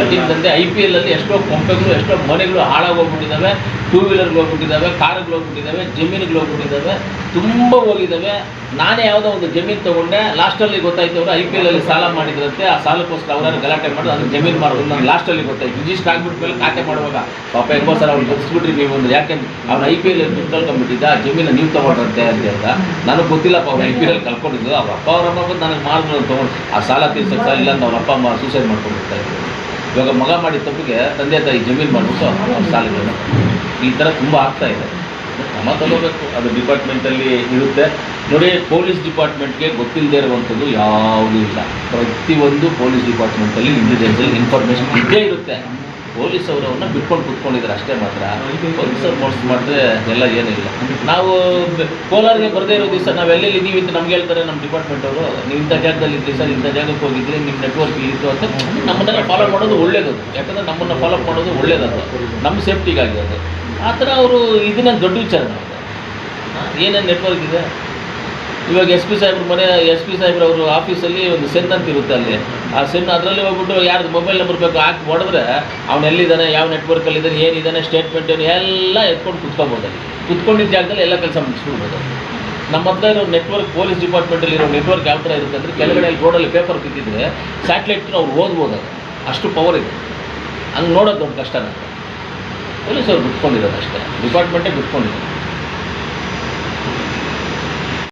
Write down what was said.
ಅದರಿಂದ I P L ಅಲ್ಲಿ ಎಷ್ಟೋ ಪಂಪೆಗಳು, ಎಷ್ಟೋ ಮನೆಗಳು ಹಾಳಾಗೋಗ್ಬಿಟ್ಟಿದ್ದಾವೆ ಟೂ ವೀಲರ್ಗಳು ಹೋಗ್ಬಿಟ್ಟಿದ್ದಾವೆ ಕಾರ್ಗಳು ಹೋಗ್ಬಿಟ್ಟಿದ್ದಾವೆ ಜಮೀನುಗಳು ಹೋಗ್ಬಿಟ್ಟಿದ್ದಾವೆ ತುಂಬ ಹೋಗಿದ್ದಾವೆ ನಾನೇ ಯಾವುದೋ ಒಂದು ಜಮೀನು ತೊಗೊಂಡೆ ಲಾಸ್ಟಲ್ಲಿ ಗೊತ್ತಾಯ್ತು ಅವರು ಐ ಪಿ ಎಲ್ ಅಲ್ಲಿ ಸಾಲ ಮಾಡಿದ್ರಂತೆ, ಆ ಸಾಲಕ್ಕೋಸ್ಕರ ಅವರನ್ನು ಗಲಾಟೆ ಮಾಡೋದು, ಅದನ್ನು ಜಮೀನು ಮಾಡೋದು ನಾನು ಲಾಸ್ಟಲ್ಲಿ ಗೊತ್ತಾಯ್ತು. ರಿಜಿಸ್ಟರ್ ಆಗ್ಬಿಟ್ಮೇಲೆ ಖಾತೆ ಮಾಡುವಾಗ ಪಾಪ ಹೆಂಗೋ ಸರ್ ಅವ್ರು ಗೊತ್ತಿಸ್ಬಿಟ್ರಿ ನೀವು ಒಂದು ಯಾಕೆ ಅವ್ನು ಐ ಪಿ ಎಲ್ ಅಲ್ಲಿ ಕಳ್ಕೊಂಡ್ಬಿಟ್ಟಿದ್ದ ಆ ಜಮೀನು ನೀವು ತೊಗೊಂಡ್ರಂತೆ ಅಂತ ನನಗೆ ಗೊತ್ತಿಲ್ಲಪ್ಪ ಅವ್ರು ಐ ಪಿ ಎಲ್ ಕಳ್ಕೊಂಡಿದ್ದು. ಅವ್ರ ಅಪ್ಪ ಅವರಮ್ಮ ಬಂದು ನನಗೆ ಮಾಡಿದ್ರು ತೊಗೊಂಡು, ಆ ಸಾಲ ತೀರ್ಸಕ್ಕೆ ಇಲ್ಲ ಅಂತ ಅವ್ರ ಅಪ್ಪ, ಅಮ್ಮ ಸೂಸೈಡ್ ಮಾಡ್ಕೊಂಡ್ಬಿಡ್ತಾ ಇದ್ರು. ಇವಾಗ ಮಗ ಮಾಡಿದ ತಪ್ಪಿಗೆ ತಂದೆ ತಾಯಿ ಜಮೀನು ಮಾಡಿಬಿಟ್ಟು ಅವ್ರ ಈ ಥರ ತುಂಬ ಆಗ್ತಾ ಇದೆ. ಕ್ರಮ ತಗೋಬೇಕು, ಅದು ಡಿಪಾರ್ಟ್ಮೆಂಟಲ್ಲಿ ಇರುತ್ತೆ. ನೋಡಿ ಪೊಲೀಸ್ ಡಿಪಾರ್ಟ್ಮೆಂಟ್ಗೆ ಗೊತ್ತಿಲ್ಲದೆ ಇರುವಂಥದ್ದು ಯಾವುದೂ ಇಲ್ಲ. ಪ್ರತಿಯೊಂದು ಪೊಲೀಸ್ ಡಿಪಾರ್ಟ್ಮೆಂಟಲ್ಲಿ ಇಂಟೆಲಿಜೆನ್ಸಲ್ಲಿ ಇನ್ಫಾರ್ಮೇಷನ್ ಇದ್ದೇ ಇರುತ್ತೆ. ಪೊಲೀಸ್ ಅವರವನ್ನ ಅವ್ರನ್ನ ಬಿಟ್ಕೊಂಡು ಕುತ್ಕೊಂಡಿದ್ದಾರೆ ಅಷ್ಟೇ ಮಾತ್ರ. ಪೊಲೀಸ್ ಅವ್ರು ಮೋಸ ಮಾಡಿದ್ರೆ ಎಲ್ಲ ಏನಿಲ್ಲ. ನಾವು ಕೋಲಾರಿಗೆ ಬರದೇ ಇರೋ ದಿವಸ ನಾವು ಎಲ್ಲೆಲ್ಲಿ ಅಂತ ನಮ್ಗೆ ಹೇಳ್ತಾರೆ ನಮ್ಮ ಡಿಪಾರ್ಟ್ಮೆಂಟ್ ಅವರು ನೀವು ಇಂಥ ಜಾಗದಲ್ಲಿ ಇದ್ರಿ ಸರ್ ಇಂಥ ಜಾಗಕ್ಕೆ ಹೋಗಿದ್ರಿ ನಿಮ್ಮ ನೆಟ್ವರ್ಕ್ ಇತ್ತು ಅಂತ ನಮ್ಮನ್ನೆಲ್ಲ ಫಾಲೋ ಮಾಡೋದು ಒಳ್ಳೇದು. ಯಾಕಂದರೆ ನಮ್ಮನ್ನು ಫಾಲೋ ಮಾಡೋದು ಒಳ್ಳೇದದು. ನಮ್ಮ ಸೇಫ್ಟಿಗಾಗಿ ಅದು. ಆ ಥರ ಅವರು ಇದನ್ನ ದೊಡ್ಡ ವಿಚಾರ. ಏನೇನು ನೆಟ್ವರ್ಕ್ ಇದೆ? ಇವಾಗ ಎಸ್ ಪಿ ಸಾಹೇಬ್ರ ಮನೆ, ಎಸ್ ಪಿ ಸಾಹೇಬ್ರ ಅವರು ಆಫೀಸಲ್ಲಿ ಒಂದು ಸೆನ್ ಅಂತ ಇರುತ್ತೆ ಅಲ್ಲಿ. ಆ ಸೆನ್ ಅದರಲ್ಲಿ ಹೋಗ್ಬಿಟ್ಟು ಯಾರ್ದು ಮೊಬೈಲ್ ನಂಬರ್ ಬೇಕು ಹಾಕಿ ಹೊಡೆದ್ರೆ ಅವ್ನು ಎಲ್ಲಿದ್ದಾನೆ, ಯಾವ ನೆಟ್ವರ್ಕಲ್ಲಿದ್ದಾನೆ ಏನಿದ್ದಾನೆ ಸ್ಟೇಟ್ಮೆಂಟ್ ಏನು, ಎಲ್ಲ ಎತ್ಕೊಂಡು ಕುತ್ಕೋಬೋದು ಅಲ್ಲಿ. ಕುತ್ಕೊಂಡಿದ್ದ ಜಾಗದಲ್ಲಿ ಎಲ್ಲ ಕೆಲಸ ಮುಗಿಸ್ಬಿಡ್ಬೋದು ನಮ್ಮ ಹತ್ರ ಇರೋ ನೆಟ್ವರ್ಕ್ ಪೊಲೀಸ್ ಡಿಪಾರ್ಟ್ಮೆಂಟಲ್ಲಿ ಇರೋ ನೆಟ್ವರ್ಕ್ ಯಾವ ಥರ ಇರುತ್ತೆ ಅಂದರೆ ಕೆಳಗಡೆ ಅಲ್ಲಿ ರೋಡಲ್ಲಿ ಪೇಪರ್ ಬಿದ್ದಿದ್ರೆ ಸ್ಯಾಟ್ಲೈಟ್ ಅವ್ರು ಓದ್ಬೋದು ಅಷ್ಟು ಪವರ್ ಇದೆ. ಹಂಗೆ ನೋಡೋದು ದೊಡ್ಡ ಕಷ್ಟ ನಮಗೆ. ಪೊಲೀಸ್ ಅವ್ರು ಬಿಟ್ಕೊಂಡಿರೋದು ಅಷ್ಟೇ. ಡಿಪಾರ್ಟ್ಮೆಂಟೇ ಬಿಟ್ಕೊಂಡಿರೋದು.